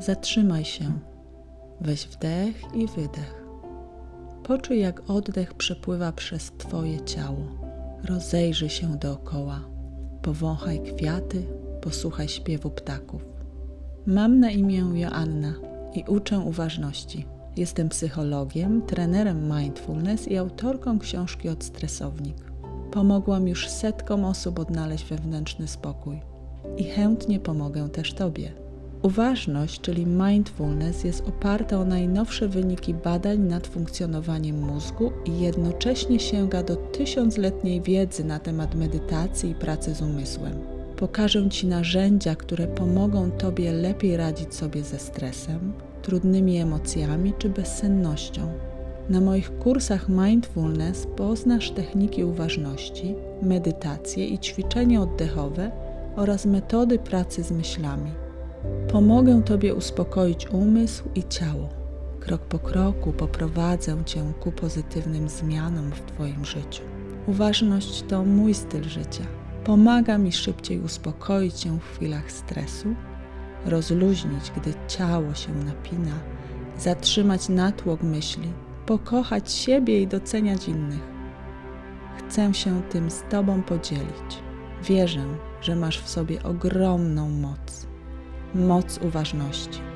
Zatrzymaj się. Weź wdech i wydech. Poczuj, jak oddech przepływa przez Twoje ciało. Rozejrzyj się dookoła. Powąchaj kwiaty, posłuchaj śpiewu ptaków. Mam na imię Joanna i uczę uważności. Jestem psychologiem, trenerem mindfulness i autorką książki Odstresownik. Pomogłam już setkom osób odnaleźć wewnętrzny spokój i chętnie pomogę też Tobie. Uważność, czyli mindfulness, jest oparta o najnowsze wyniki badań nad funkcjonowaniem mózgu i jednocześnie sięga do tysiącletniej wiedzy na temat medytacji i pracy z umysłem. Pokażę Ci narzędzia, które pomogą Tobie lepiej radzić sobie ze stresem, trudnymi emocjami czy bezsennością. Na moich kursach mindfulness poznasz techniki uważności, medytacje i ćwiczenia oddechowe oraz metody pracy z myślami. Pomogę Tobie uspokoić umysł i ciało. Krok po kroku poprowadzę Cię ku pozytywnym zmianom w Twoim życiu. Uważność to mój styl życia. Pomaga mi szybciej uspokoić się w chwilach stresu, rozluźnić, gdy ciało się napina, zatrzymać natłok myśli, pokochać siebie i doceniać innych. Chcę się tym z Tobą podzielić. Wierzę, że masz w sobie ogromną moc moc uważności.